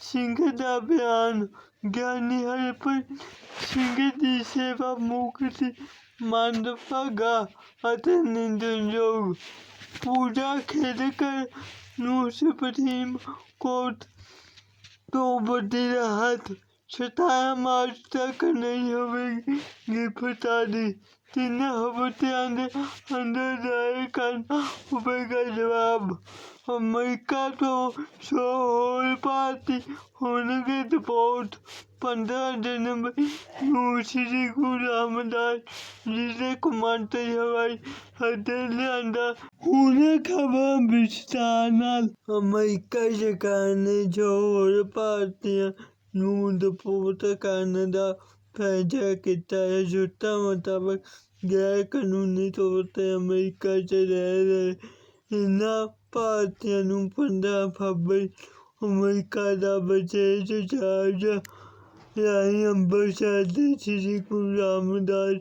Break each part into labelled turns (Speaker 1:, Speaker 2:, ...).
Speaker 1: సింగత అభియాన్ దాని హెల్ప్ సింగతి సేవ ముక్తి మండపగా అతనిందో పూజ ఖేదకర్ نور سپتیم کوٹ تو بدی راحت ستارہ مارچ تک نہیں ہوئے گی۔ بتا دی تین ہفتے اندر اندر ہوئے گا جواب ਅਮਰੀਕਾ ਤੋਂ ਸੌ ਹੋਰ ਭਾਰਤੀ ਹੋਣਗੇ ਡਿਪੋਰਟ ਪੰਦਰਾਂ ਜਨਵਰੀ ਨੂੰ ਸ੍ਰੀ ਗੁਰੂ ਰਾਮਦਾਸ ਜੀ ਦੇ ਕੌਮਾਂਤਰੀ ਹਵਾਈ ਅੱਡੇ ਲਿਆਂਦਾ। ਹੁਣ ਖਬਰ ਵਿਸਤਾਰ ਨਾਲ ਅਮਰੀਕਾ ਸਰਕਾਰ ਨੇ ਜੋ ਹੋਰ ਭਾਰਤੀਆਂ ਨੂੰ ਡਿਪੋਰਟ ਕਰਨ ਦਾ ਫੈਸਲਾ ਕੀਤਾ। ਹੈ ਸੂਤਰਾਂ ਮੁਤਾਬਕ ਗੈਰ ਕਾਨੂੰਨੀ ਤੌਰ ਤੇ ਅਮਰੀਕਾ 'ਚ ਰਹਿ ਰਹੇ ਇਹਨਾਂ Partiyanın fabbel Amerika'da başarısı çağrıca Rahim Başardı Çiçek Ramudar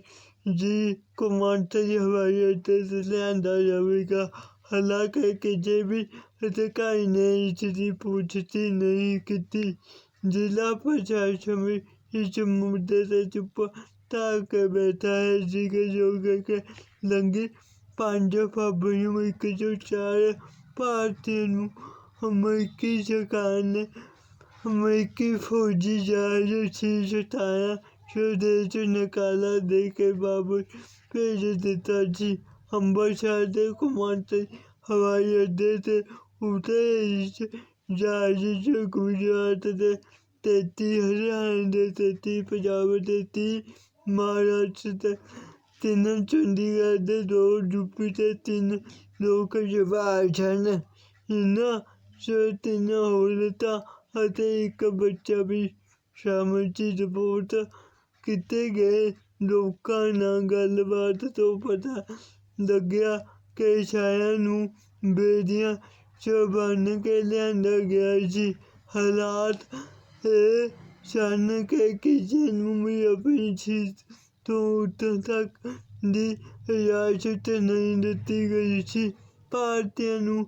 Speaker 1: جی کو مانتری ہوائی اڈے سے انداز امریکہ ہلاک ہے کہ جیبی اتکائی نہیں چلی پوچھتی نہیں کتی ضلع پرشاسن میں اس مدعے سے چپ تاک بیٹھا ہے۔ جی کے جو کے لنگی پانچ فروری کو جو چار partiyenin Amerikacılarını امریکی فوجی جہاز سے ستایا سودیش نکالا دے کے بابو بھیج دیتا۔ جی ہم بچاتے کماتے ہوائی اڈے سے اٹھے جہاز سے گجرات دے دیتی ہریانہ دیتی پنجاب دیتی مہاراشٹر دے تین چنڈی گڑھ دے دو یو پی دے تین سنتیں شام رپورٹ کی گئے لوگ گل بات تو پتہ لگا کہ سیاح نیڈیاں چ بن کے لیا گیا جی ہلاک یہ سن کہ کسی بھی اپنی چیز تو اتنا تک di riassunto nell'indicazione partiano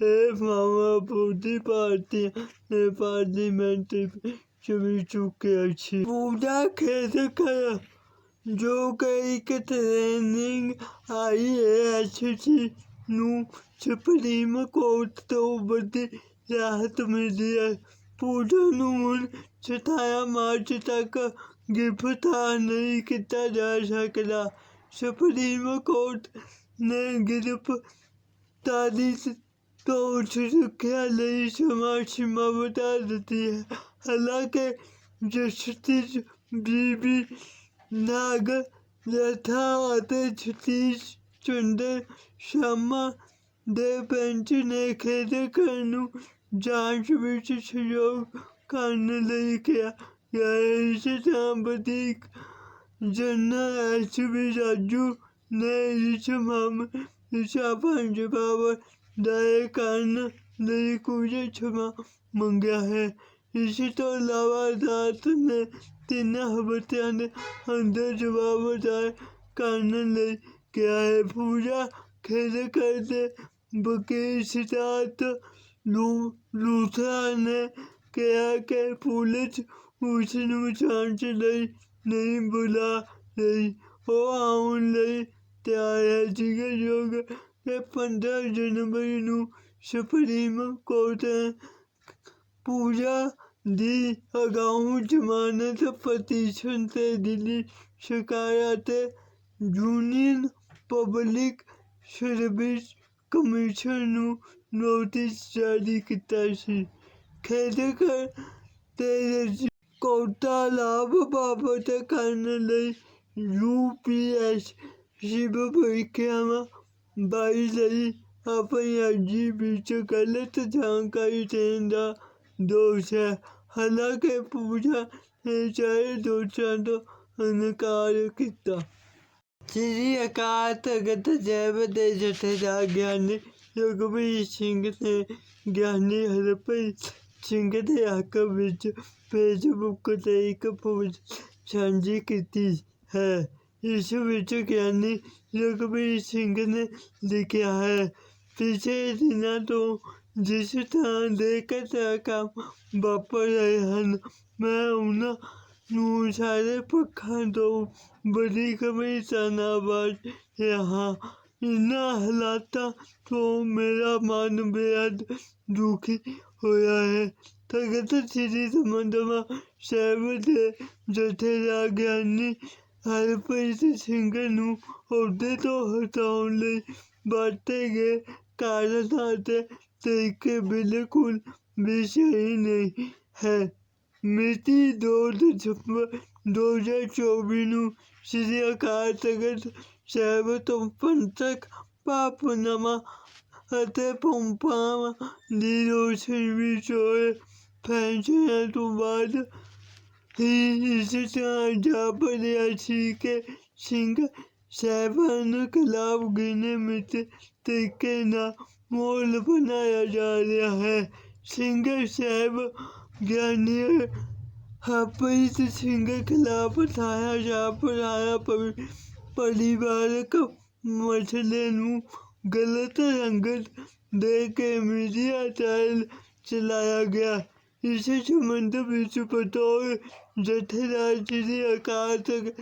Speaker 1: ایک معاملہ پوری پارٹیاں نے پارلیمنٹ چن چکیا چھ پورا کھیت کھایا جو کہ ایک ٹریننگ آئی اے ایس سی نو سپریم کورٹ تو بڑی راحت ملی ہے پوڈلون ستایا مارچ تک گرفتار نہیں کیا جا سکا سپریم کورٹ نے گرفتاری تو سرکھیا نہیں سما سیما بتا دیتی ہے۔ حالانکہ justice B B Nagarathna آتے ستیش چندر شرما دے بینچ نے کھیل قانون ਜਾਂਚ ਵਿੱਚ ਸਹਿਯੋਗ ਕਰਨ ਲਈ ਕਿਹਾ ਗਿਆ ਹੈ ਇਸ ਤਰ੍ਹਾਂ ਵਧੀਕ ਜਨਰਲ ਐਸ ਵੀ ਰਾਜੂ ਨੇ ਇਸ ਮਾਮਲੇ ਵਿੱਚ ਆਪਣਾ ਜਵਾਬ ਦਾਇਰ ਕਰਨ ਲਈ ਕੁਝ ਸਮਾਂ ਮੰਗਿਆ ਹੈ ਇਸ ਤੋਂ ਇਲਾਵਾ ਅਦਾਲਤ ਨੇ ਤਿੰਨ ਹਫ਼ਤਿਆਂ ਦੇ ਅੰਦਰ ਜਵਾਬ ਦਾਇਰ ਕਰਨ ਲਈ ਕਿਹਾ ਹੈ ਪੂਜਾ ਖੇਡਕਰ ਕਰਦੇ ਵਕੀਲ ਸਿਧਾਰਥ ਲੂ ਲੂਥਰਾ ਨੇ ਕਿਹਾ ਕਿ ਪੁਲਿਸ ਉਸ ਨੂੰ ਜਾਂਚ ਲਈ ਨਹੀਂ ਬੁਲਾ ਰਹੀ। ਉਹ ਆਉਣ ਲਈ ਤਿਆਰ ਹੈ। ਜ਼ਿਕਰਯੋਗ ਹੈ ਕਿ ਪੰਦਰਾਂ ਜਨਵਰੀ ਨੂੰ ਸੁਪਰੀਮ ਕੋਰਟ ਪੂਜਾ ਦੀ ਅਗਾਊਂ ਜ਼ਮਾਨਤ ਪਟੀਸ਼ਨ ਤੇ ਦਿੱਲੀ ਸਰਕਾਰ ਅਤੇ ਯੂਨੀਅਨ ਪਬਲਿਕ ਸਰਵਿਸ ਕਮਿਸ਼ਨ ਨੂੰ نوٹس جاری کیا کھیدکر جی کوٹا لاب بابت یو پی ایس شیب پریم بائی اپنی ارجی بیچ غلط جانکاری دینا دوش ہے۔ حالانکہ پوجا نے چاہے دوشوں تو انکار کیا تگت جیب دے جتے جا گیا نہیں لگپیت سنگھ نے گیس ہرپریت سنگھ کے ہک بچ فیس بک پہ ایک پوسٹ سانجی کی ہے اسنی لگبریت سنگھ نے لکھا ہے پچھلے دن تو جس طرح دیکھ کا کام واپر رہے ہیں میں انہوں سارے پکان تو بڑی کمی دانا بات یہاں نہلاتا تو میرا من بےحد دکھی دیا ہے۔ تگت سریدار گی ہرپریت سنگھ نوڈے تو ہٹاؤ لی برتے گئے کار کے بالکل بھی صحیح نہیں ہے۔ میری دو دسمبر دو ہزار چوبیس نو شری اکال تگت صاحب تو پنتک پاپنا پمپا روشنی چینج بعد ہی اسپریاسی کہ خلاف گنے میں طریقے مول بنایا جا رہا ہے پیت سنگھ خلاف اٹھایا جا پڑا پریوارک مسئلے گلت رنگ دے کے میڈیا چلایا گیا۔ اس سبند بتو جتھے اکال تخت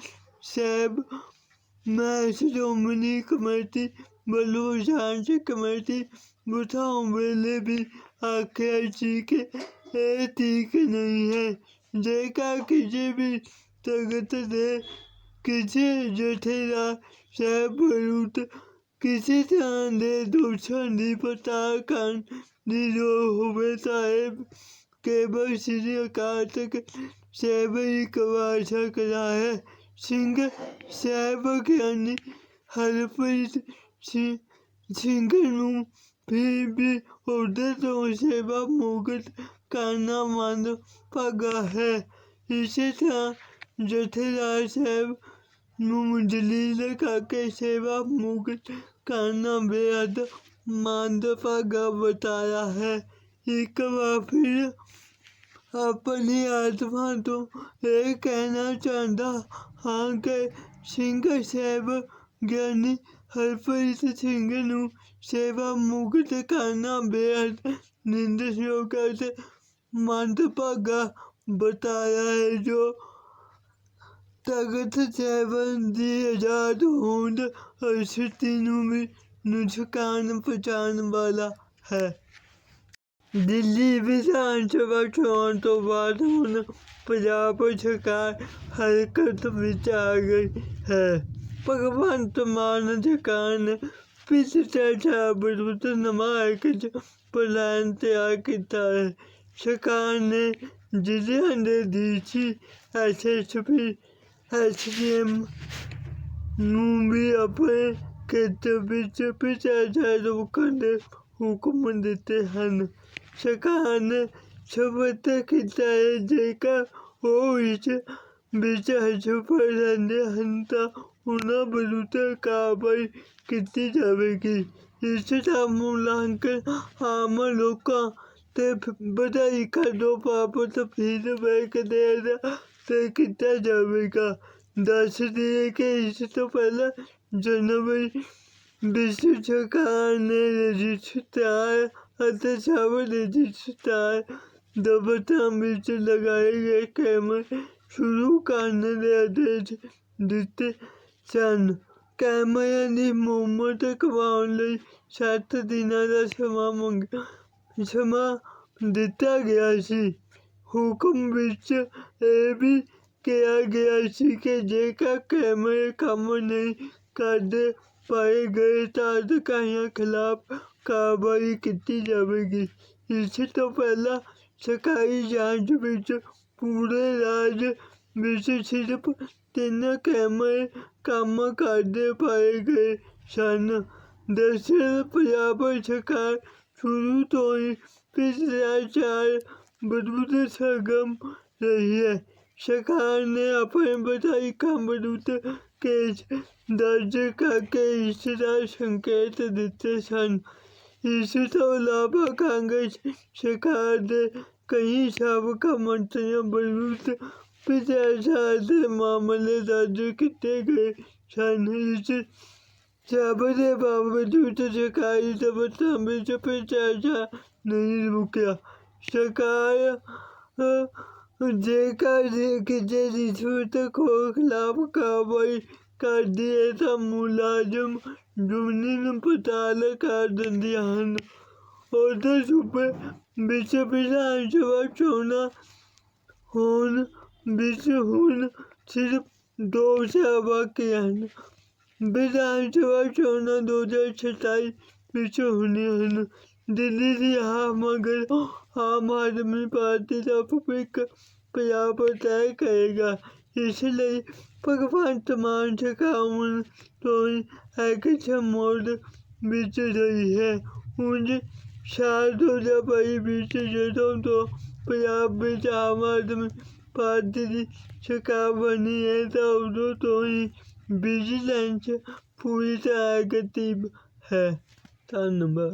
Speaker 1: صاحب، میں شمنی کمرتی بلو شانچ کمرتی مٹھا بھی آخر جی کہ یہ ٹھیک نہیں ہے۔ جہاں کسی بھی تک نے جتدار کسی طرح دوسروں کی پڑتا ہوک صاحب کرا ہے۔ صاحب گیم یعنی ہرپریت پھر بھی ادھر تو سیوا مت کرنا مند پگا ہے۔ اسی طرح ਜਥੇਦਾਰ ਸਾਹਿਬ ਨੂੰ ਦਲੀਲ ਕਰਕੇ ਸੇਵਾ ਮੁਕਤ ਕਰਨਾ ਬੇਹੱਦ ਮੰਦ ਭਾਗਾ ਬਤਾਇਆ ਹੈ। ਇੱਕ ਵਾਰ ਫਿਰ ਆਪਣੀ ਆਤਮਾ ਤੋਂ ਇਹ ਕਹਿਣਾ ਚਾਹੁੰਦਾ ਹਾਂ ਕਿ ਸਿੰਘ ਸਾਹਿਬ ਗਿਆਨੀ ਹਰਪ੍ਰੀਤ ਸਿੰਘ ਨੂੰ ਸੇਵਾ ਮੁਕਤ ਕਰਨਾ ਬੇਅਦ ਨਿੰਦਣਯੋਗ ਅਤੇ ਮੰਦਭਾਗਾ ਬਤਾਇਆ ਹੈ, ਜੋ ਤਖਤ ਸਾਹਿਬਾਨ ਦੀ ਆਜ਼ਾਦ ਹੋਂਦ ਸਥਿਤੀ ਨੂੰ ਵੀ ਨੁਕਸਾਨ ਪਹੁੰਚਾਉਣ ਵਾਲਾ ਹੈ। ਦਿੱਲੀ ਵਿਧਾਨ ਸਭਾ ਚੋਣ ਤੋਂ ਬਾਅਦ ਹੁਣ ਪੰਜਾਬ ਸਰਕਾਰ ਹਰਕਤ ਵਿੱਚ ਆ ਗਈ ਹੈ। ਭਗਵੰਤ ਮਾਨ ਸਰਕਾਰ ਨੇ ਭ੍ਰਿਸ਼ਟਾਚਾਰ ਵਿਰੁੱਧ ਨਵਾਂ ਇੱਕ ਪਲਾਨ ਤਿਆਰ ਕੀਤਾ ਹੈ। ਸਰਕਾਰ ਨੇ ਜ਼ਿਲ੍ਹਿਆਂ ਦੇ ਡੀਸੀ ਐਸਐਸਪੀ elçiliğim Numi اپنے کے تبصرے آزاد کرنے حکم دیتے ہیں۔ سرکار نے سبت کتائے دیکھا وہ اسے بیچا سفر رہنے ہنتا ہونا بلوتا کاروائی کی جائے گی اس کا مولانکن آم لوگوں ਤੇ ਵਧਾਈ ਕਰੋ ਪਾਪ ਤਫੀਲ ਵੇਖ ਤੇ ਕੀਤਾ ਜਾਵੇਗਾ। ਦੱਸ ਦਈਏ ਕਿ ਇਸ ਤੋਂ ਪਹਿਲਾਂ ਜਨਵਰੀ ਵਿੱਚ ਸਰਕਾਰ ਨੇ ਰਜਿਸਟਰਾਰ ਅਤੇ ਸਬ ਰਜਿਸਟਰ ਦਫ਼ਤਰਾਂ ਵਿੱਚ ਲਗਾਏ ਗਏ ਕੈਮਰੇ ਸ਼ੁਰੂ ਕਰਨ ਦੇ ਆਦੇਸ਼ ਦਿੱਤੇ ਸਨ। ਕੈਮਰਿਆਂ ਦੀ ਮੁਰੰਮਤ ਕਰਵਾਉਣ ਲਈ ਸੱਤ ਦਿਨਾਂ ਦਾ ਸਮਾਂ ਮੰਗਿਆ ਸਮਾਂ ਦਿੱਤਾ ਗਿਆ ਸੀ। ਹੁਕਮ ਵਿੱਚ ਇਹ ਵੀ ਕਿਹਾ ਗਿਆ ਸੀ ਕਿ ਜੇਕਰ ਕੈਮਰੇ ਕੰਮ ਨਹੀਂ ਕਰਦੇ ਪਾਏ ਗਏ ਤਾਂ ਅਧਿਕਾਰੀਆਂ ਖਿਲਾਫ ਕਾਰਵਾਈ ਕੀਤੀ ਜਾਵੇਗੀ। ਇਸ ਤੋਂ ਪਹਿਲਾਂ ਸਰਕਾਰੀ ਜਾਂਚ ਵਿੱਚ ਪੂਰੇ ਰਾਜ ਵਿੱਚ ਸਿਰਫ ਤਿੰਨ ਕੈਮਰੇ ਕੰਮ ਕਰਦੇ ਪਾਏ ਗਏ ਸਨ। ਦਰਅਸਲ ਪੰਜਾਬ ਸਰਕਾਰ ਸ਼ੁਰੂ ਤੋਂ ਹੀ بدبودیں سرگرم رہی ہے سرکار نے اپنے بجائی کا بدبودیں کیس درج کر کے اشتراک سنکیت دیتے سن اس تو علاوہ کانگریس سرکار نے کئی سابقہ منتریوں بدبود پچاس معاملے درج کیتے گئے سن اس سابق کے باوجود سرکاری دفتر میں نہیں رکیا سرکار جیکا کسی رشوت کو خلاف کاروائی کر دی، ایسا ملازم جملے پتالا کر دیں ਹਨ ਔਰਤਾਂ ਸੂਬੇ ਵਿੱਚ ਵਿਧਾਨ ਸਭਾ ਚੋਣਾਂ ਹੋਣ ਵਿੱਚ ਹੁਣ ਸਿਰਫ ਦੋ ਸਭਾ ਕੇ دلی سے عام ہاں، مگر عام آدمی پارٹی کا پیاب طے کرے گا۔ اس لیے بھگوان تمام تھکاون تو ایک موڈ بیچ رہی ہے۔ ان سال دو ہزار بائی بیچ دیتا ہوں تو پنجاب میں عام آدمی پارٹی کی سرکار بنی ہے تو ادو تو ہی وجیلینس پوری طرح ترتیب ہے۔ دھنیہ